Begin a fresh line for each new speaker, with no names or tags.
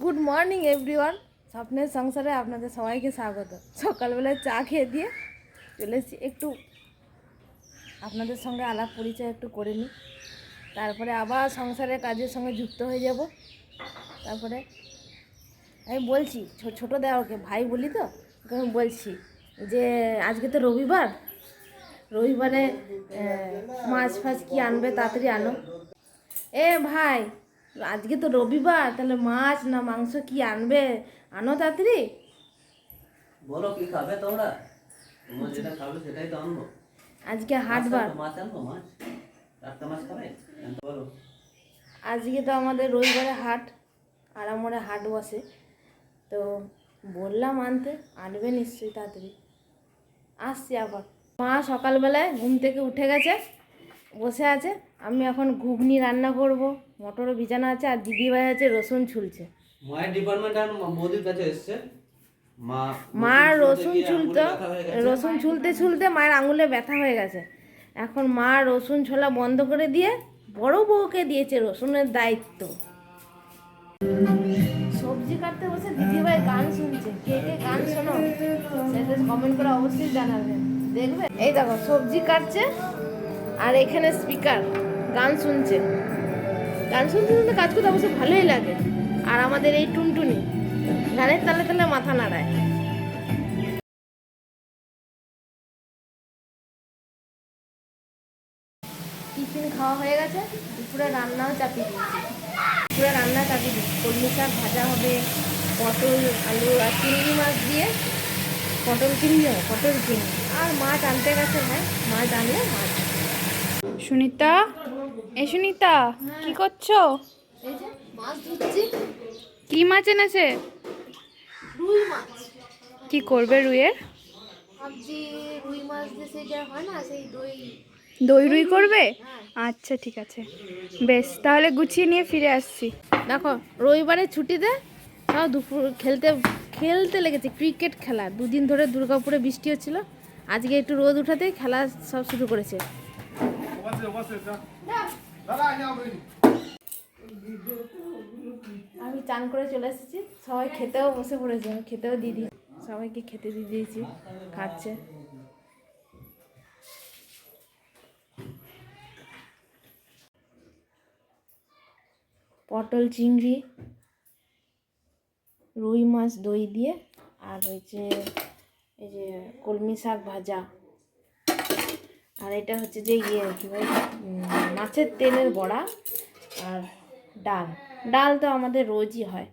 Good morning everyone স্বপ্নের সংসারে আপনাদের সবাইকে স্বাগত। সকালবেলায় চা খেয়ে দিয়ে চলে এসেছি একটু আপনাদের সঙ্গে আলাপ পরিচয় একটু করে নিই। তারপরে আবার সংসারের কাজের সঙ্গে যুক্ত হয়ে যাব। তারপরে আমি বলছি ছোটো দেওয়াকে, ভাই বলি তো? ওকে আমি বলছি যে, আজকে তো রবিবার। রবিবারে মাছ ফাছ কি আনবে তাড়াতাড়ি আনো। এ ভাই আজকে তো রবিবার তাহলে মাছ না মাংস কি আনবে? আনো তাড়াতাড়ি।
বলো কি খাবে তোমরা? তোমরা যেটা খাবে সেটাই তো আনব।
আজকে হাটবার
মাছ আনব মাছ। টাটকা মাছ খাবে? আনতে বলো।
আজকে তো আমাদের রবিবারে হাট আরামরে হাট বসে। তো বললাম আনতে আনবে নিশ্চয়ই তাড়াতাড়ি। আসছি আবার। মা সকালবেলায় ঘুম থেকে উঠে গেছে বসে আছে। আমি এখন ঘুগনি রান্না করব মটরও ভিজানো আছে আর দিদিভাই আছে রসুন ছুলছে।
মায়ের ডিপার্টমেন্ট আর মোদির কাছে এসছে। মা
মা রসুন ছুলতে। রসুন ছুলতে ছুলতে মায়ের আঙুলে ব্যথা হয়ে গেছে। এখন মা রসুন ছোলা বন্ধ করে দিয়ে বড় বউকে দিয়েছে রসুনের দায়িত্ব। সবজি কাটতে বসে দিদিভাই গান শুনছে। কে কে গান শোনো? সেটা কমেন্ট করে অবশ্যই জানাবেন। দেখবে? এই দেখো সবজি কাটছে আর এখানে স্পিকার গান শুনছে। গান শুনতে শুনতে কাজ করতে অবশ্য ভালোই লাগে। আর আমাদের এই টুনটুনি, গানের তালে তালে মাথা নাড়ায়। টিফিন খাওয়া হয়ে গেছে, দুপুরে রান্নাও চাপিয়ে দিয়েছি। দুপুরে রান্না চাপিয়ে দিয়েছি। কলমি শাক ভাজা হবে, পটল, আলু আর চিংড়ি মাছ দিয়ে। পটল হবে পটল চিংড়ি আর মাছ আনতে গেছে ভাই মাছ আনলে মাছ।
সুনিতা? এ সুনিতা, কি করছ? কি মাছ এনেছে? কি করবে রুইয়ের?
দই
রুই করবে? আচ্ছা ঠিক আছে। বেশ, তাহলে গুছিয়ে নিয়ে ফিরে আসছি।
দেখো, রবিবারে ছুটিতে, তাও দুপুর খেলতে খেলতে লেগেছে, ক্রিকেট খেলা। দুদিন ধরে দুর্গাপুরে বৃষ্টি হচ্ছিল আজকে একটু রোদ উঠাতেই খেলা সব শুরু করেছে। আমি চান করে চলে এসেছি। সবাই খেতেও বসে পড়েছে। আমি খেতেও দিয়ে দিই। সবাইকে খেতে দিয়ে দিয়েছি। খাচ্ছে। পটল চিংড়ি রুই মাছ দই দিয়ে আর হচ্ছে এই যে কলমি শাক ভাজা। আর এটা হচ্ছে যে ইয়ে মাছের তেলের বড়া আর ডাল। ডাল তো আমাদের রোজই হয়।